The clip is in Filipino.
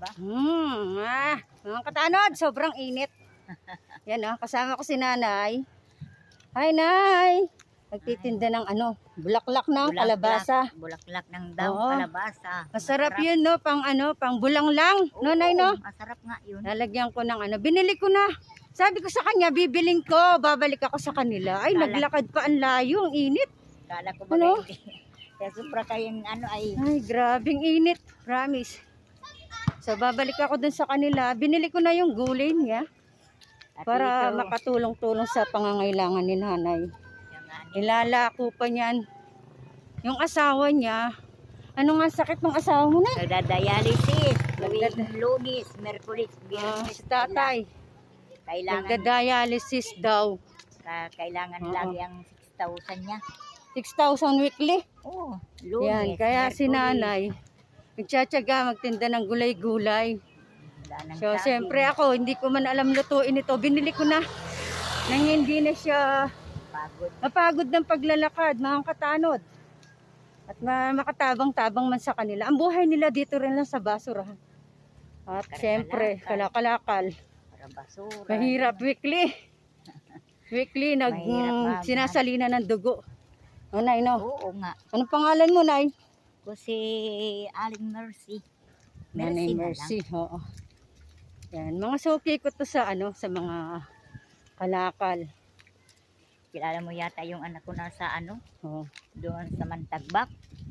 ba? Hmm, ah, mga katanod, sobrang init. Yan oh, kasama ko si nanay. Hi, nay. Nagtitinda ng ano, bulaklak ng kalabasa. Bulaklak ng daw, Oo. kalabasa. Masarap yun, no? Pang ano, pang bulang lang. No, nay, no? Masarap nga yun. Lalagyan ko ng ano. Binili ko na. Sabi ko sa kanya, bibiling ko. Babalik ako sa kanila. Ay, Kala- naglakad pa ang layo. Ang init. Kala ko ba Ano? Kaya sobra kayong ano ay Ay, grabing init. Promise. So, babalik ako dun sa kanila. Binili ko na yung gulay niya. at Para ito, makatulong-tulong sa pangangailangan ni nanay. Ilalako pa niyan. Yung asawa niya, ano nga sakit ng asawa mo na? Nagda-dialysis. Lunis, merkulis, Ah, biyernes. si tatay. Kailangan, Nagda-dialysis daw. ka- kailangan Oo. lagi ang 6,000 niya. 6,000 weekly. Oo, lunes, Yan, kaya si Merkulis. nanay, nagtsatsaga magtinda ng gulay-gulay. So, siyempre ako, hindi ko man alam lutuin ito. Binili ko na. Nang hindi na siya Pagod. mapagod ng paglalakad, mga katanod. At ma- makatabang-tabang man sa kanila. Ang buhay nila dito rin lang sa basurahan. At Kalakalakal. siyempre, kalakalakal. Basura. Mahirap weekly. Weekly, nag, Mahirap, sinasalina ng dugo. O, Nay, no? Oo nga. Anong pangalan mo, Nay? Ko si Aling Mercy. Nanay Mercy na Mercy, oo. Yan, mga suki ko to sa ano, sa mga kalakal. Kilala mo yata yung anak ko na sa ano, Oo. doon sa Mantagbak.